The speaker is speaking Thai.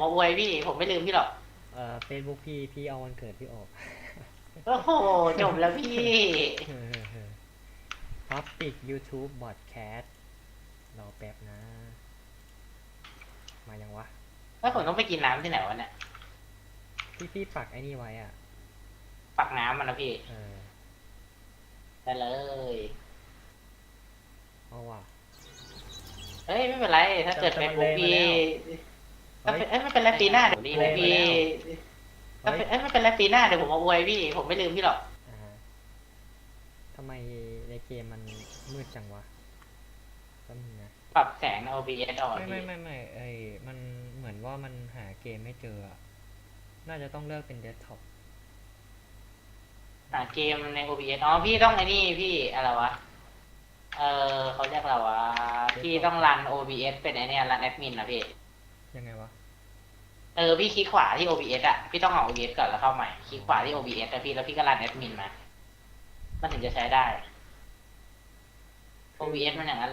มาอวยพี่ผมไม่ลืมพี่หรอกเอ่อเฟซบุ๊กพี่พี่เอาวันเกิดพี่ออก โอ้โหจบแล้วพี่ท็อปปิก YouTube บอดแคสรอแป๊บนะ มายังวะ แล้วผมต้องไปกินน้ำที่ไหนวะเนี่ยพี่พี่ปักไอ้นี่ไว้อะ ปักน้ำมันนะพี่เออ ได้เลยเอาว่ะ เฮ้ยไม่เป็นไร ถ้าเกิดแต่เฟมันซบุ๊กเลยมาพี่แล้วถ้า เป็นเอ้ยไม่เป็นไรปีหน้าเดี๋ยวดีเลเลยยมาพี่แล้วถ้าเป็นเอ้ยไม่เป็นไรปีหน้าเดี๋ยวผมมาอวยพี่ ผมไม่ลืมพี่หรอกอ่าฮะทำไมในเกมมันมืดจังวะก็มีนะ ปรับแสงใน OBS ออกไม่พี่ไม่ไม่ไม่ไอมันเหมือนว่ามันหาเกมไม่เจออะน่าจะต้องเลือกเป็นเดสก์ท็อปหาเกมใน OBS อ๋อพี่ต้องไอ้นี่พี่อะไรวะเออเขาเรียกอะไรวะพี่ต้องรัน OBS เป็นไอเนี่ยรันแอดมินนะพี่ ยังไงวะ เออพี่คลิกขวาที่ OBS อะ พี่ต้องเอา OBS ก่อนแล้วเข้าใหม่ คลิกขวาที่ OBS แล้วพี่แล้วพี่ก็รันแอดมินมา มันถึงจะใช้ได้ OBS มันอย่างนั้นเลย